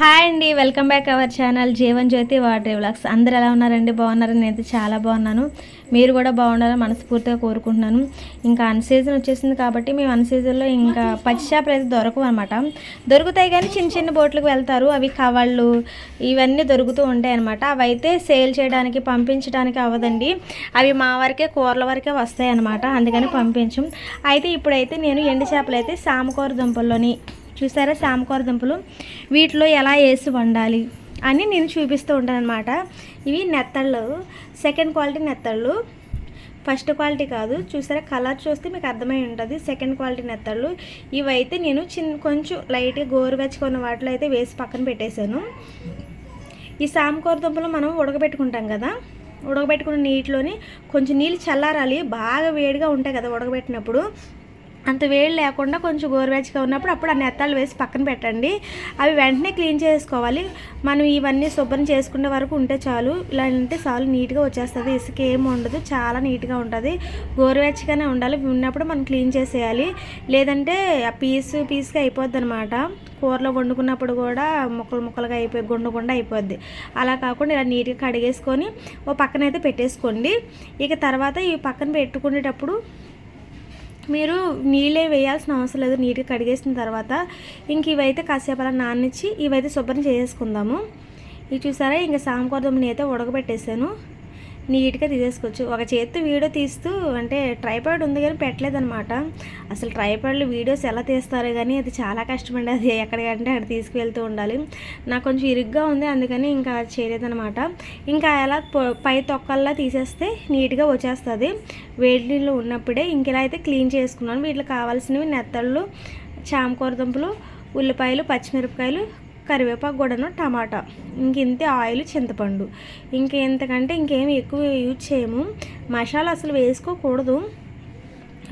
Hi అండి welcome back our channel Jeevan Jyothi water vlogs. అందరు ఎలా ఉన్నారండి? బాగున్నారని నేనైతే చాలా బాగున్నాను. మీరు కూడా బాగుండాలని మనస్ఫూర్తిగా కోరుకుంటున్నాను. ఇంకా అన్ సీజన్ వచ్చేసింది కాబట్టి మేము అన్ సీజన్లో ఇంకా పచ్చి చేపలు అయితే దొరకవు అనమాట దొరుకుతాయి కానీ చిన్న చిన్న బోట్లకు వెళ్తారు. అవి కవళ్ళు ఇవన్నీ దొరుకుతూ ఉంటాయి అనమాట అవి అయితే సేల్ చేయడానికి పంపించడానికి అవ్వదండి. అవి మా వరకే కూరల వరకే వస్తాయి అనమాట అందుకని పంపించం. అయితే ఇప్పుడైతే నేను ఎండు చేపలు అయితే సామకూర దుంపల్లోని చూసారా సామకూర దుంపలు? వీటిలో ఎలా వేసి వండాలి అని నేను చూపిస్తూ ఉంటాను అనమాట ఇవి నెత్తళ్ళు. సెకండ్ క్వాలిటీ నెత్తళ్ళు. ఫస్ట్ క్వాలిటీ కాదు. చూసారా కలర్ చూస్తే మీకు అర్థమై ఉంటుంది. సెకండ్ క్వాలిటీ నెత్తళ్ళు. ఇవైతే నేను చిన్న కొంచెం లైట్గా గోరువెచ్చుకున్న వాటిలో అయితే వేసి పక్కన పెట్టేశాను. ఈ సామకూర దుంపలు మనం ఉడకబెట్టుకుంటాం కదా. ఉడకబెట్టుకున్న నీటిలోని కొంచెం నీళ్ళు చల్లారాలి. బాగా వేడిగా ఉంటాయి కదా ఉడకబెట్టినప్పుడు. అంత వేడి లేకుండా కొంచెం గోరువెచ్చగా ఉన్నప్పుడు అప్పుడు ఆ నెత్తాలు వేసి పక్కన పెట్టండి. అవి వెంటనే క్లీన్ చేసుకోవాలి. మనం ఇవన్నీ శుభ్రం చేసుకునే వరకు ఉంటే చాలు. ఇలా ఉంటే చాలు. నీట్గా వచ్చేస్తుంది. ఇసుక ఏమి ఉండదు. చాలా నీట్గా ఉంటుంది. గోరువెచ్చగానే ఉండాలి. ఉన్నప్పుడు మనం క్లీన్ చేసేయాలి. లేదంటే ఆ పీస్ పీస్గా అయిపోద్ది అనమాట కూరలో వండుకున్నప్పుడు కూడా ముక్కలు ముక్కలుగా అయిపోయి గుండకుండా అయిపోద్ది. అలా కాకుండా ఇలా నీట్గా కడిగేసుకొని ఓ పక్కన అయితే పెట్టేసుకోండి. ఇక తర్వాత ఈ పక్కన పెట్టుకునేటప్పుడు మీరు నీళ్ళే వేయాల్సిన అవసరం లేదు నీట్గా కడిగేసిన తర్వాత. ఇంక ఇవైతే కాసేపు అలా నానిచ్చి ఇవైతే శుభ్రం చేసేసుకుందాము. ఇవి చూసారా? ఇంకా సామకూరదమ్మని అయితే ఉడకబెట్టేసాను. నీట్గా తీసేసుకోవచ్చు. ఒక చేతితో వీడియో తీస్తూ అంటే ట్రైపాడ్ ఉంది కానీ పెట్టలేదనమాట అసలు ట్రైపాడ్లు వీడియోస్ ఎలా తీస్తారో కానీ అది చాలా కష్టమండి. అది ఎక్కడికంటే అక్కడ తీసుకువెళ్తూ ఉండాలి. నాకు కొంచెం ఇరుగ్గా ఉంది అందుకని ఇంకా చేయలేదనమాట ఇంకా ఎలా పై తొక్కల్లా తీసేస్తే నీట్గా వచ్చేస్తుంది. వేడి నీళ్ళు ఉన్నప్పుడే ఇంకెలా అయితే క్లీన్ చేసుకున్నాను. వీటికి కావాల్సినవి నెత్తళ్ళు చామకూర దుంపలు ఉల్లిపాయలు పచ్చిమిరపకాయలు కరివేపాకు కూడాను టమాటా. ఇంక ఇంతే ఆయిల్ చింతపండు. ఇంకెంతకంటే ఇంకేమి ఎక్కువ యూజ్ చేయము. మసాలా అసలు వేసుకోకూడదు.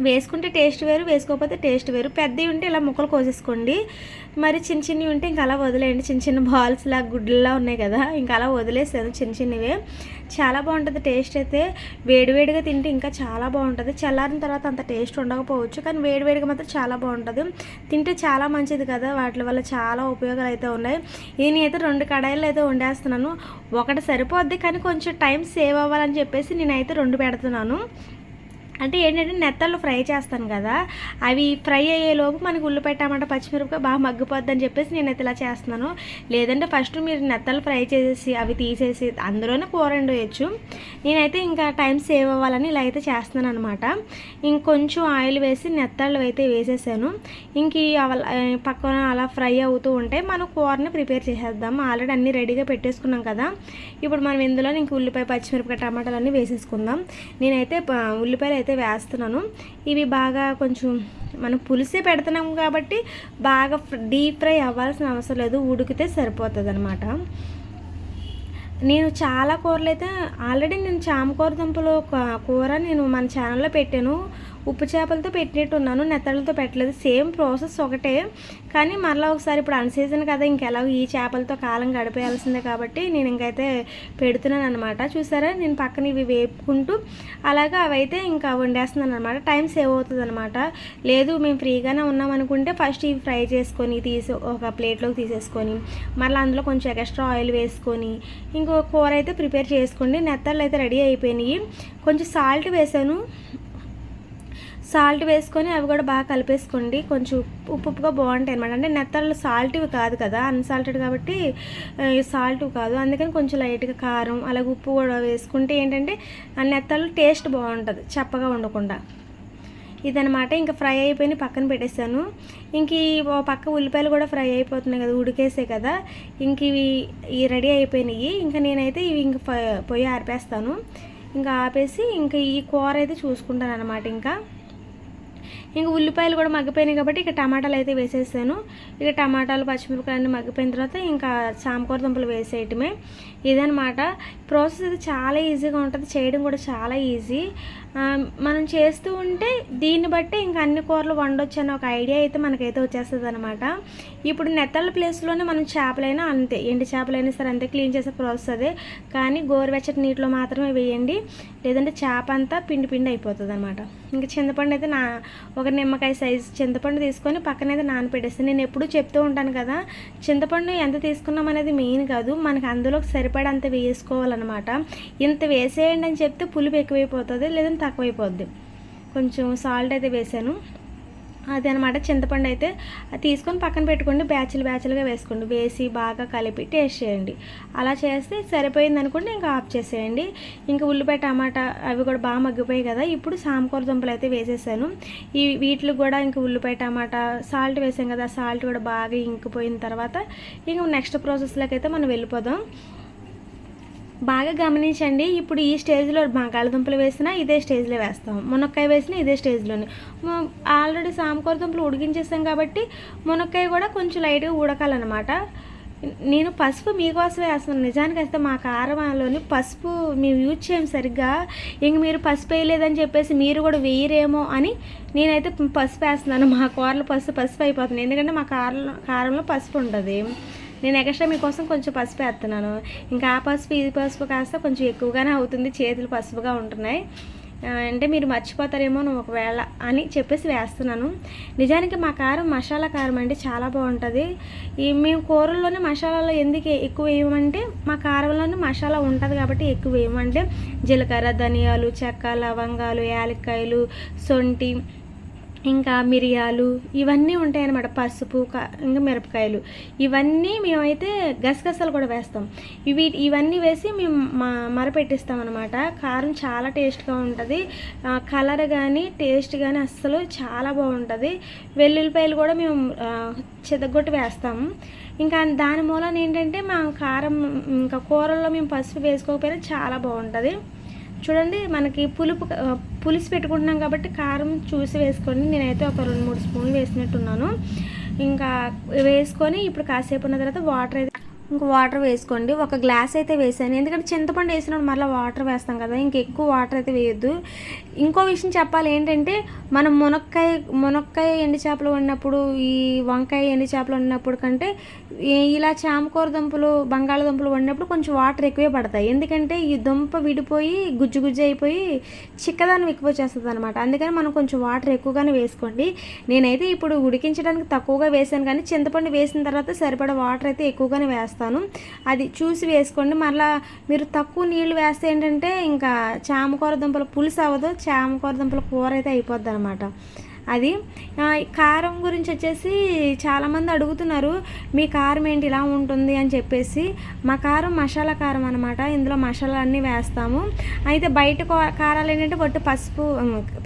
వేసుకుంటే టేస్ట్ వేరు వేసుకోకపోతే టేస్ట్ వేరు. పెద్దవి ఉంటే ఇలా ముక్కలు కోసేసుకోండి. మరి చిన్న చిన్నవి ఉంటే ఇంకా అలా వదిలేయండి. చిన్న చిన్న బాల్స్ లాగా గుడ్లా ఉన్నాయి కదా ఇంకా అలా వదిలేసాను చిన్న చిన్నవే. చాలా బాగుంటుంది టేస్ట్ అయితే. వేడివేడిగా తింటే ఇంకా చాలా బాగుంటుంది. చల్లారిన తర్వాత అంత టేస్ట్ ఉండకపోవచ్చు కానీ వేడివేడిగా మాత్రం చాలా బాగుంటుంది. తింటే చాలా మంచిది కదా వాటి వల్ల చాలా ఉపయోగాలు అయితే ఉన్నాయి. ఇది నేనైతే రెండు కడాయిలు అయితే వండేస్తున్నాను. ఒకటి సరిపోద్ది కానీ కొంచెం టైం సేవ్ అవ్వాలని చెప్పేసి నేనైతే రెండు పెడుతున్నాను. అంటే ఏంటంటే నెత్తళ్ళు ఫ్రై చేస్తాను కదా అవి ఫ్రై అయ్యేలోపు మనకి ఉల్లిపాయ టమాటా పచ్చిమిరపకాయ బాగా మగ్గిపోద్ది అని చెప్పేసి నేనైతే ఇలా చేస్తున్నాను. లేదంటే ఫస్ట్ మీరు నెత్తలు ఫ్రై చేసేసి అవి తీసేసి అందులోనే కూర వండేయచ్చు. నేనైతే ఇంకా టైం సేవ్ అవ్వాలని ఇలా అయితే చేస్తున్నాను అనమాట ఇంకొంచెం ఆయిల్ వేసి నెత్తళ్ళు అయితే వేసేసాను. ఇంక పక్కన అలా ఫ్రై అవుతూ ఉంటే మనం కూరని ప్రిపేర్ చేసేద్దాం. ఆల్రెడీ అన్నీ రెడీగా పెట్టేసుకున్నాం కదా. ఇప్పుడు మనం ఇందులో ఇంక ఉల్లిపాయ పచ్చిమిరపకాయ టమాటాలు అన్నీ వేసేసుకుందాం. నేనైతే ఉల్లిపాయలు అయితే వేస్తున్నాను. ఇవి బాగా కొంచెం మనం పులిసే పెడుతున్నాం కాబట్టి బాగా డీప్ ఫ్రై అవ్వాల్సిన అవసరం లేదు. ఉడికితే సరిపోతుంది అనమాట నేను చాలా కూరలు అయితే ఆల్రెడీ నేను చామకూర దుంపలు ఒక కూర నేను మన ఛానల్లో పెట్టాను. ఉప్పు చేపలతో పెట్టినట్టున్నాను నెత్తళ్ళతో పెట్టలేదు. సేమ్ ప్రాసెస్ ఒకటే. కానీ మరలా ఒకసారి ఇప్పుడు అన్సీజన్ కదా ఇంకెలాగో ఈ చేపలతో కాలం గడిపేయాల్సిందే కాబట్టి నేను ఇంకైతే పెడుతున్నాను అనమాట చూసారా? నేను పక్కన ఇవి వేపుకుంటూ అలాగా అవైతే ఇంకా వండేస్తున్నాను అనమాట టైం సేవ్ అవుతుంది అనమాట లేదు మేము ఫ్రీగానే ఉన్నాం అనుకుంటే ఫస్ట్ ఇవి ఫ్రై చేసుకొని తీసి ఒక ప్లేట్లోకి తీసేసుకొని మళ్ళీ అందులో కొంచెం ఎక్స్ట్రా ఆయిల్ వేసుకొని ఇంకో కూర అయితే ప్రిపేర్ చేసుకోండి. నెత్తళ్ళు అయితే రెడీ అయిపోయినాయి. కొంచెం సాల్ట్ వేసాను. సాల్ట్ వేసుకొని అవి కూడా బాగా కలిపేసుకోండి. కొంచెం ఉప్పు ఉప్పుగా బాగుంటాయి అనమాట అంటే నెత్తళ్ళు సాల్ట్వి కాదు కదా అన్సాల్టెడ్ కాబట్టి సాల్ట్ కాదు. అందుకని కొంచెం లైట్గా కారం అలాగే ఉప్పు కూడా వేసుకుంటే ఏంటంటే ఆ నెత్తళ్ళు టేస్ట్ బాగుంటుంది చప్పగా ఉండకుండా. ఇదనమాట ఇంకా ఫ్రై అయిపోయి పక్కన పెట్టేశాను. ఇంక ఈ పక్క ఉల్లిపాయలు కూడా ఫ్రై అయిపోతున్నాయి కదా ఉడికేసే కదా. ఇంక ఇవి ఈ రెడీ అయిపోయినాయి. ఇంకా నేనైతే ఇవి ఇంక పొయ్యి ఆర్పేస్తాను. ఇంకా ఆపేసి ఇంకా ఈ కూర అయితే చూసుకుంటాను అనమాట ఇంకా. ఇంకా ఉల్లిపాయలు కూడా మగ్గిపోయినాయి కాబట్టి ఇక టమాటాలు అయితే వేసేసాను ఇక టమాటాలు పచ్చిమిరపకాయలు అన్నీ మగ్గిపోయిన తర్వాత ఇంకా సాంకూర దుంపలు వేసేయటమే. ఇదనమాట ప్రాసెస్ అయితే చాలా ఈజీగా ఉంటుంది. చేయడం కూడా చాలా ఈజీ మనం చేస్తూ ఉంటే దీన్ని బట్టి ఇంకా అన్ని కూరలు వండొచ్చు అనే ఒక ఐడియా అయితే మనకైతే వచ్చేస్తుంది అనమాట ఇప్పుడు నెత్తళ్ళ ప్లేస్లోనే మనం చేపలైనా అంతే ఎండి చేపలైనా సరే అంతే క్లీన్ చేసే ప్రాసెస్ అదే. కానీ గోరువెచ్చటి నీటిలో మాత్రమే వేయండి లేదంటే చేప అంతా పిండి పిండి అయిపోతుంది అనమాట ఇంకా చింతపండు అయితే నా ఒక నిమ్మకాయ సైజు చింతపండు తీసుకొని పక్కన అయితే నానపెట్టేస్తాను నేను ఎప్పుడూ చెప్తూ ఉంటాను కదా చింతపండు ఎంత తీసుకున్నాం అనేది మెయిన్ కాదు మనకి అందులోకి సరిపడంత వేసుకోవాలన్నమాట. ఇంత వేసేయండి అని చెప్తే పులుపు ఎక్కువైపోతుంది లేదంటే తక్కువైపోద్ది. కొంచెం సాల్ట్ అయితే వేసాను. అది అనమాట చింతపండు అయితే అది తీసుకొని పక్కన పెట్టుకోండి. బ్యాచ్లు బ్యాచ్లుగా వేసుకోండి. వేసి బాగా కలిపి టేస్ట్ చేయండి. అలా చేస్తే సరిపోయింది అనుకోండి ఇంకా ఆఫ్ చేసేయండి. ఇంకా ఉల్లిపాయ టమాటా అవి కూడా బాగా మగ్గిపోయాయి కదా. ఇప్పుడు సాంకూర దుంపలు అయితే వేసేసాను. ఈ వీటికి కూడా ఇంకా ఉల్లిపాయ టమాటా సాల్ట్ వేసాం కదా. సాల్ట్ కూడా బాగా ఇంకిపోయిన తర్వాత ఇంకా నెక్స్ట్ ప్రాసెస్లోకి అయితే మనం వెళ్ళిపోదాం. బాగా గమనించండి. ఇప్పుడు ఈ స్టేజ్లో బంగాళదుంపలు వేసినా ఇదే స్టేజ్లో వేస్తాం. మునక్కాయ వేసినా ఇదే స్టేజ్లోనే. ఆల్రెడీ సాంకూర దుంపలు ఉడికించేస్తాం కాబట్టి మునక్కాయ కూడా కొంచెం లైట్గా ఉడకాలన్నమాట. నేను పసుపు మీకోసం వేస్తున్నాను. నిజానికి అయితే మా కారంలోని పసుపు మేము యూజ్ చేయం సరిగ్గా. ఇంక మీరు పసుపు వేయలేదని చెప్పేసి మీరు కూడా వేయరేమో అని నేనైతే పసుపు వేస్తున్నాను. మా కూరలో పసుపు పసుపు అయిపోతుంది. ఎందుకంటే మా కారంలో కారంలో పసుపు ఉంటుంది. నేను ఎక్స్ట్రా మీకోసం కొంచెం పసుపు వేస్తున్నాను. ఇంకా ఆ పసుపు ఈ పసుపు కాస్త కొంచెం ఎక్కువగానే అవుతుంది. చేతులు పసుపుగా ఉంటున్నాయి. అంటే మీరు మర్చిపోతారేమో నువ్వు ఒకవేళ అని చెప్పేసి వేస్తున్నాను. నిజానికి మా కారం మసాలా కారం అంటే చాలా బాగుంటుంది. ఈ మేము కూరల్లోనే మసాలాలో ఎందుకు ఎక్కువ వేయమంటే మా కారంలోనే మసాలా ఉంటుంది కాబట్టి ఎక్కువ వేయమంటే జీలకర్ర ధనియాలు చెక్క లవంగాలు యాలక్కాయలు సొంటి ఇంకా మిరియాలు ఇవన్నీ ఉంటాయి అన్నమాట పసుపు ఇంకా మిరపకాయలు. ఇవన్నీ మేమైతే గసగసాలు కూడా వేస్తాం. ఇవి ఇవన్నీ వేసి మేము మా మరపెట్టిస్తాం అనమాట కారం చాలా టేస్ట్గా ఉంటుంది. కలర్ కానీ టేస్ట్ కానీ అస్సలు చాలా బాగుంటుంది. వెల్లుల్లిపాయలు కూడా మేము చెదగొట్టి వేస్తాము ఇంకా దాని మూలన ఏంటంటే మా కారం ఇంకా కూరల్లో మేము పసుపు వేసుకోకపోయినా చాలా బాగుంటుంది. చూడండి మనకి పులుపు పులుసు పెట్టుకుంటున్నాం కాబట్టి కారం చూసి వేసుకోండి నేనైతే ఒక రెండు మూడు స్పూన్లు వేసినట్టున్నాను. ఇంకా వేసుకొని ఇప్పుడు కాసేపు ఉన్న తర్వాత వాటర్ అయితే ఇంకా వాటర్ వేసుకోండి. ఒక గ్లాస్ అయితే వేసాను. ఎందుకంటే చింతపండు వేసినప్పుడు మళ్ళీ వాటర్ వేస్తాం కదా ఇంక ఎక్కువ వాటర్ అయితే వేయద్దు. ఇంకో విషయం చెప్పాలి ఏంటంటే మనం మునక్కాయ మునక్కాయ ఎండి చేపలు వండినప్పుడు ఈ వంకాయ ఎండి చేపలు వండినప్పుడు కంటే ఇలా చామకూర దుంపలు బంగాళదుంపలు వండినప్పుడు కొంచెం వాటర్ ఎక్కువే పడతాయి. ఎందుకంటే ఈ దుంప విడిపోయి గుజ్జు గుజ్జు అయిపోయి చిక్కదనం ఎక్కువ చేస్తుంది అనమాట అందుకని మనం కొంచెం వాటర్ ఎక్కువగానే వేసుకోండి. నేనైతే ఇప్పుడు ఉడికించడానికి తక్కువగా వేసాను కానీ చింతపండు వేసిన తర్వాత సరిపడా వాటర్ అయితే ఎక్కువగానే వేస్తాను. అది చూసి వేసుకోండి. మళ్ళీ మీరు తక్కువ నీళ్ళు వేస్తే ఏంటంటే ఇంకా చామకూర దుంపల పులుసు అవ్వదు చామకూర దుంపల కూర అయితే అయిపోద్ది అనమాట అది కారం గురించి వచ్చేసి చాలామంది అడుగుతున్నారు మీ కారం ఏంటి ఇలా ఉంటుంది? అని చెప్పేసి. మా కారం మసాలా కారం అనమాట ఇందులో మసాలా అన్నీ వేస్తాము. అయితే బయట కారాలు ఏంటంటే వట్టి పసుపు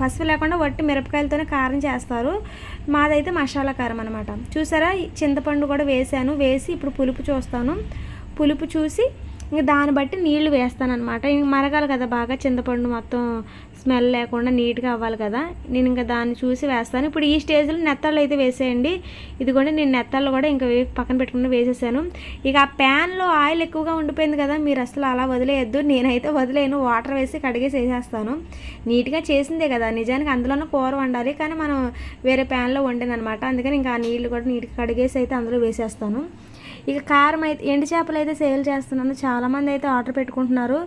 పసుపు లేకుండా వట్టి మిరపకాయలతోనే కారం చేస్తారు. మాదైతే మసాలా కారం అనమాట చూసారా? చింతపండు కూడా వేసాను. వేసి ఇప్పుడు పులుపు చూస్తాను. పులుపు చూసి ఇంక దాన్ని బట్టి నీళ్ళు వేస్తాను అనమాట ఇంక మరగాలి కదా బాగా చింతపండు మొత్తం స్మెల్ లేకుండా నీట్గా అవ్వాలి కదా నేను ఇంకా దాన్ని చూసి వేస్తాను. ఇప్పుడు ఈ స్టేజ్లో నెత్తళ్ళు అయితే వేసేయండి. ఇది కూడా నేను నెత్తళ్ళు కూడా ఇంకా పక్కన పెట్టుకుని వేసేసాను. ఇక ఆ ప్యాన్లో ఆయిల్ ఎక్కువగా ఉండిపోయింది కదా మీరు అసలు అలా వదిలేయద్దు. నేనైతే వదిలేను వాటర్ వేసి కడిగేసి వేసేస్తాను. నీట్గా చేసిందే కదా నిజానికి అందులోనే కూర వండాలి కానీ మనం వేరే ప్యాన్లో వండాను అనమాట అందుకని ఇంకా ఆ నీళ్ళు కూడా నీట్గా కడిగేసి అయితే అందులో వేసేస్తాను. ఇక కారం అయితే ఎండు చేపలు అయితే సేల్ చేస్తున్నాను చాలామంది అయితే ఆర్డర్ పెట్టుకుంటున్నారు.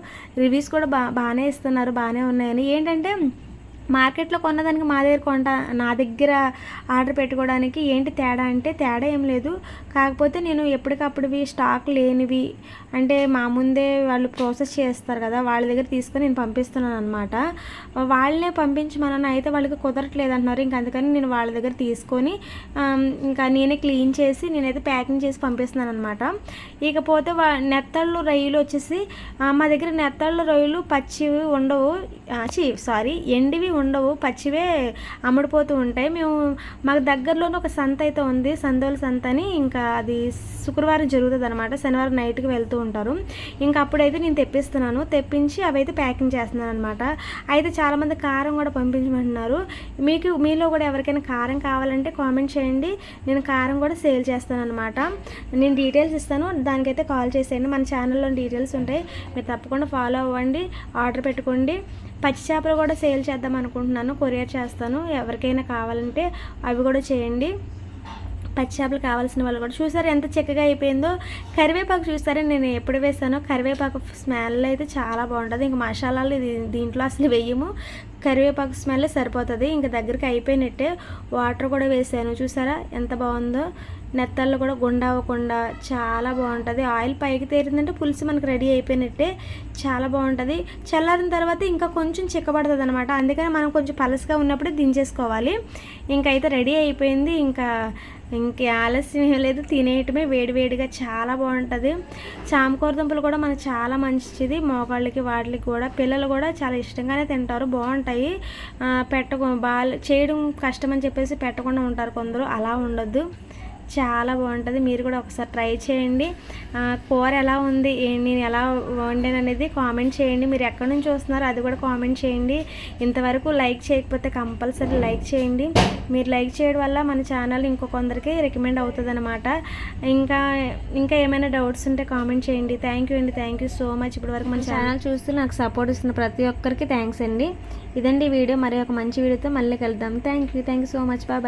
రివ్యూస్ కూడా బా బాగానే ఇస్తున్నారు బాగానే ఉన్నాయని. ఏంటంటే మార్కెట్లో కొన్నదానికి మా దగ్గర కొంట నా దగ్గర ఆర్డర్ పెట్టుకోవడానికి ఏంటి తేడా అంటే తేడా ఏం లేదు. కాకపోతే నేను ఎప్పటికప్పుడువి స్టాక్ లేనివి అంటే మా ముందే వాళ్ళు ప్రాసెస్ చేస్తారు కదా వాళ్ళ దగ్గర తీసుకొని నేను పంపిస్తున్నాను అనమాట వాళ్ళనే పంపించమని అయితే వాళ్ళకి కుదరట్లేదు అంటున్నారు ఇంక అందుకని నేను వాళ్ళ దగ్గర తీసుకొని ఇంకా నేనే క్లీన్ చేసి నేనైతే ప్యాకింగ్ చేసి పంపిస్తున్నాను అనమాట ఇకపోతే వా నెత్తళ్ళు రొయ్యలు వచ్చేసి మా దగ్గర నెత్తళ్ళు రొయ్యలు పచ్చివి ఉండవు. చీ సారీ ఎండివి ఉండవు పచ్చివే అమ్ముడుపోతూ ఉంటాయి. మేము మాకు దగ్గరలోనే ఒక సంత అయితే ఉంది సందోల సంత అని. ఇంకా అది శుక్రవారం జరుగుతుంది అనమాట శనివారం నైట్కి వెళ్తూ ఉంటారు. ఇంకా అప్పుడైతే నేను తెప్పిస్తున్నాను. తెప్పించి అవి అయితే ప్యాకింగ్ చేస్తున్నాను అనమాట అయితే చాలామంది కారం కూడా పంపించమంటున్నారు. మీకు మీలో కూడా ఎవరికైనా కారం కావాలంటే కామెంట్ చేయండి. నేను కారం కూడా సేల్ చేస్తాను అనమాట నేను డీటెయిల్స్ ఇస్తాను. దానికైతే కాల్ చేసేయండి. మన ఛానల్లో డీటెయిల్స్ ఉంటాయి. మీరు తప్పకుండా ఫాలో అవ్వండి. ఆర్డర్ పెట్టుకోండి. పచ్చి చేపలు కూడా సేల్ చేద్దాం అనుకుంటున్నాను కొరియర్ చేస్తాను. ఎవరికైనా కావాలంటే అవి కూడా చేయండి. పచ్చి చేపలు కావాల్సిన వాళ్ళు కూడా చూసారు ఎంత చక్కగా అయిపోయిందో? కరివేపాకు చూసారా? నేను ఎప్పుడు వేసానో కరివేపాకు స్మెల్ అయితే చాలా బాగుంటుంది. ఇంకా మసాలాలు దీంట్లో అసలు వేయము. కరివేపాకు స్మెల్ సరిపోతుంది. ఇంకా దగ్గరికి అయిపోయినట్టే వాటర్ కూడా వేసాను. చూసారా? ఎంత బాగుందో? నెత్తళ్ళు కూడా గుండా అవ్వకుండా చాలా బాగుంటుంది. ఆయిల్ పైకి తేరిందంటే పులుసు మనకు రెడీ అయిపోయినట్టే చాలా బాగుంటుంది. చల్లారిన తర్వాత ఇంకా కొంచెం చిక్కబడుతుంది అనమాట అందుకని మనం కొంచెం పలసగా ఉన్నప్పుడే దించేసుకోవాలి. ఇంకైతే అయితే రెడీ అయిపోయింది. ఇంకా ఇంకే ఆలస్యం ఏం లేదు. తినేయటమే వేడివేడిగా చాలా బాగుంటుంది. చామకూర దుంపలు కూడా మనకు చాలా మంచిది. మోకాళ్ళకి వాటికి కూడా పిల్లలు కూడా చాలా ఇష్టంగానే తింటారు. బాగుంటాయి. పెట్టకు బాగా చేయడం కష్టం అని చెప్పేసి పెట్టకుండా ఉంటారు కొందరు. అలా ఉండొద్దు. చాలా బాగుంటుంది. మీరు కూడా ఒకసారి ట్రై చేయండి. కూర ఎలా ఉంది? నేను ఎలా వండాను అనేది కామెంట్ చేయండి. మీరు ఎక్కడి నుంచి చూస్తున్నారో అది కూడా కామెంట్ చేయండి. ఇంతవరకు లైక్ చేయకపోతే కంపల్సరీ లైక్ చేయండి. మీరు లైక్ చేయడం వల్ల మన ఛానల్ ఇంకో కొందరికి రికమెండ్ అవుతుంది అనమాట ఇంకా ఇంకా ఏమైనా డౌట్స్ ఉంటే కామెంట్ చేయండి. థ్యాంక్ యూ అండి. థ్యాంక్ యూ సో మచ్ ఇప్పటి వరకు మన ఛానల్ చూస్తూ నాకు సపోర్ట్ ఇస్తున్న ప్రతి ఒక్కరికి థ్యాంక్స్ అండి. ఇదండి వీడియో. మరి ఒక మంచి వీడియోతో మళ్ళీ కలుద్దాం. Thank you thank you so much bye